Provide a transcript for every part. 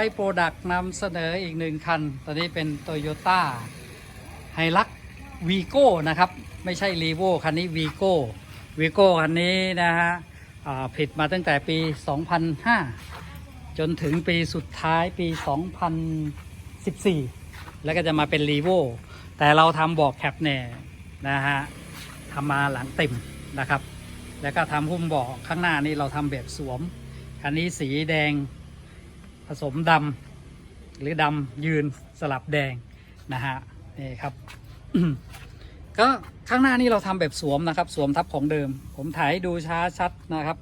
ไอโปรดักต์นำเสนออีกหนึ่งคัน ตอนนี้เป็น Toyota h i l u x v i g o นะครับ ไม่ใช่ r e v o คันนี้ v i g o v i g o คันนี้นะฮะผิดมาตั้งแต่ปี 2005 จนถึงปีสุดท้ายปี 2014 แล้วก็จะมาเป็น r e v o แต่เราทำบอกแคปเนี่ยนะฮะทำมาหลังเต็มนะครับ แล้วก็ทำหุ้มบอกข้างหน้านี่เราทำแบบสวม คันนี้สีแดง ผสมดำหรือดำยืนสลับแดงนะฮะนี่ครับก็ข้างหน้านี่เราทำแบบสวมนะครับ สวมทับของเดิม ผมถ่ายดูช้าชัดนะครับ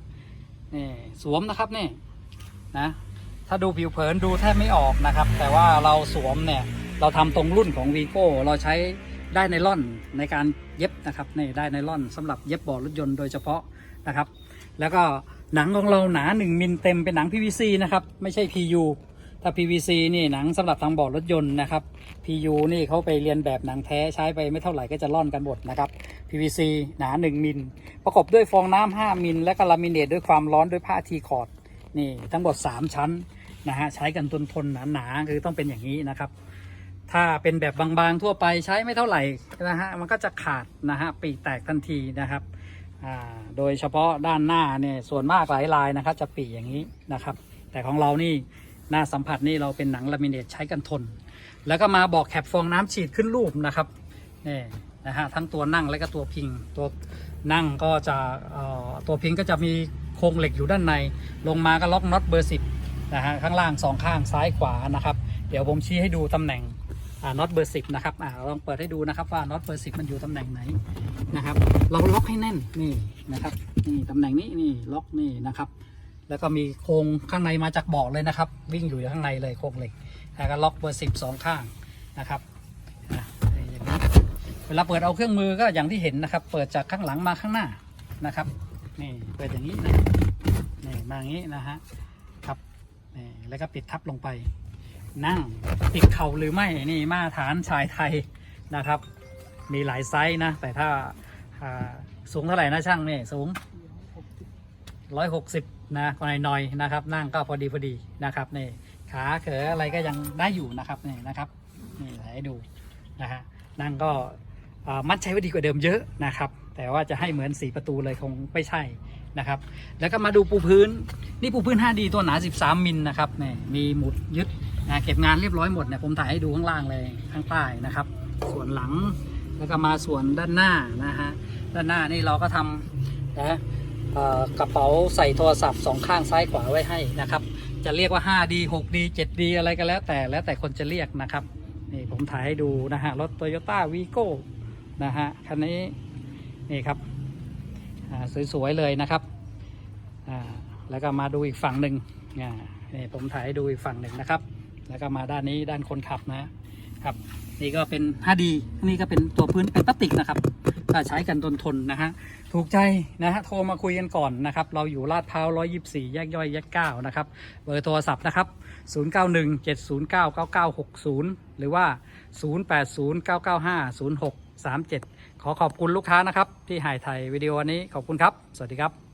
นี่สวมนะครับนี่นะถ้าดูผิวเผินดูแทบไม่ออกนะครับ แต่ว่าเราสวมเนี่ยเราทำตรงรุ่นของวีโก้เราใช้ได้ไนล่อนในการเย็บนะครับนี่ได้ไนล่อนสำหรับเย็บบาะรถยนต์โดยเฉพาะนะครับ แล้วก็ หนังของเราหนา 1 มิลเต็มเป็นหนัง PVC นะครับ ไม่ใช่ PU ถ้า PVC นี่หนังสำหรับทางเบาะรถยนต์นะครับ PU นี่เขาไปเรียนแบบหนังแท้ใช้ไปไม่เท่าไหร่ก็จะล่อนกันหมดนะครับ PVC หนา 1 มิล ประกอบด้วยฟองน้ำ5มิล และก็ลามิเนตด้วยความร้อนด้วยผ้าทีคอร์ดนี่ทั้งหมด 3 ชั้นนะฮะใช้กันทนทนหนาๆคือต้องเป็นอย่างนี้นะครับ ถ้าเป็นแบบบางๆทั่วไปใช้ไม่เท่าไหร่นะฮะมันก็จะขาดนะฮะปีแตกทันทีนะครับ อ่าโดยเฉพาะด้านหน้าเนี่ยส่วนมากหลายลายนะครับ จะปีอย่างนี้นะครับ แต่ของเรานี่หน้าสัมผัสนี่เราเป็นหนังลามิเนตใช้กันทน แล้วก็มาบอกแคปฟองน้ำฉีดขึ้นรูปนะครับนี่นะฮะทั้งตัวนั่งและก็ตัวพิงตัวนั่งก็จะตัวพิงก็จะมีโครงเหล็กอยู่ด้านใน ลงมาก็ล็อกน็อตเบอร์สิบนะฮะข้างล่างสองข้างซ้ายขวานะครับ เดี๋ยวผมชี้ให้ดูตำแหน่ง น็อตเบอร์สิบนะครับอลองเปิดให้ดูนะครับว่าน็อตเบอร์สิบมันอยู่ตำแหน่งไหนนะครับ เราล็อกให้แน่นนี่นะครับนี่ตำแหน่งนี้นี่ล็อกนี่นะครับ แล้วก็มีโครงข้างในมาจากเบาะเลยนะครับ วิ่งอยู่ข้างในเลยโครงเหล็กแล้วก็ล็อกเบอร์สิบสองข้างนะครับอะอย่างนี้เวลาเปิดเอาเครื่องมือก็อย่างที่เห็นนะครับ เปิดจากข้างหลังมาข้างหน้านะครับนี่เปิดอย่างนี้นะนี่มาอย่างนี้นะฮะครับนี่แล้วก็ปิดทับลงไป นั่งติดเข่าหรือไม่นี่มาตรฐานชายไทยนะครับ มีหลายไซส์นะ แต่ถ้าสูงเท่าไหร่นะช่างเนี่ยสูงร้อยหกสิบนะหน่อยหน่อยๆนะครับ นั่งก็พอดีพอดีนะครับนี่ขาเขออะไรก็ยังได้อยู่นะครับนี่นะครับนี่ให้ดูนะฮะนั่งก็ มัดใช้ไว้ดีกว่าเดิมเยอะนะครับ แต่ว่าจะให้เหมือนสีประตูเลยคงไม่ใช่นะครับ แล้วก็มาดูปูพื้น นี่ปูพื้น 5D ตัวหนา 13 มิลนะครับนี่มีหมุดยึดนะเก็บงานเรียบร้อยหมดเนี่ยผมถ่ายให้ดูข้างล่างเลยข้างใต้นะครับ ส่วนหลังแล้วก็มาส่วนด้านหน้านะฮะด้านหน้านี่เราก็ทำนะกระเป๋าใส่โทรศัพท์สองข้างซ้ายขวาไว้ให้นะครับ จะเรียกว่า 5D 6D 7D อะไรก็แล้วแต่แล้วแต่คนจะเรียกนะครับนี่ผมถ่ายให้ดูนะฮะรถ Toyota Vigo นะฮะคันนี้นี่ครับสวยๆเลยนะครับแล้วก็มาดูอีกฝั่งหนึ่งนี่ผมถ่ายดูอีกฝั่งหนึ่งนะครับ แล้วก็มาด้านนี้ด้านคนขับนะครับ นี่ก็เป็น 5D นี่ก็เป็นตัวพื้นเป็นพลาสติกนะครับ ใช้กันทนทนนะฮะถูกใจนะฮะโทรมาคุยกันก่อนนะครับ เราอยู่ลาดพร้าว124 แยกย่อยแยก9นะครับเบอร์โทรศัพท์นะครับ 0917099960 หรือว่า 0809950637 ขอขอบคุณลูกค้านะครับ ที่หายไทยวิดีโอวันนี้ขอบคุณครับ สวัสดีครับ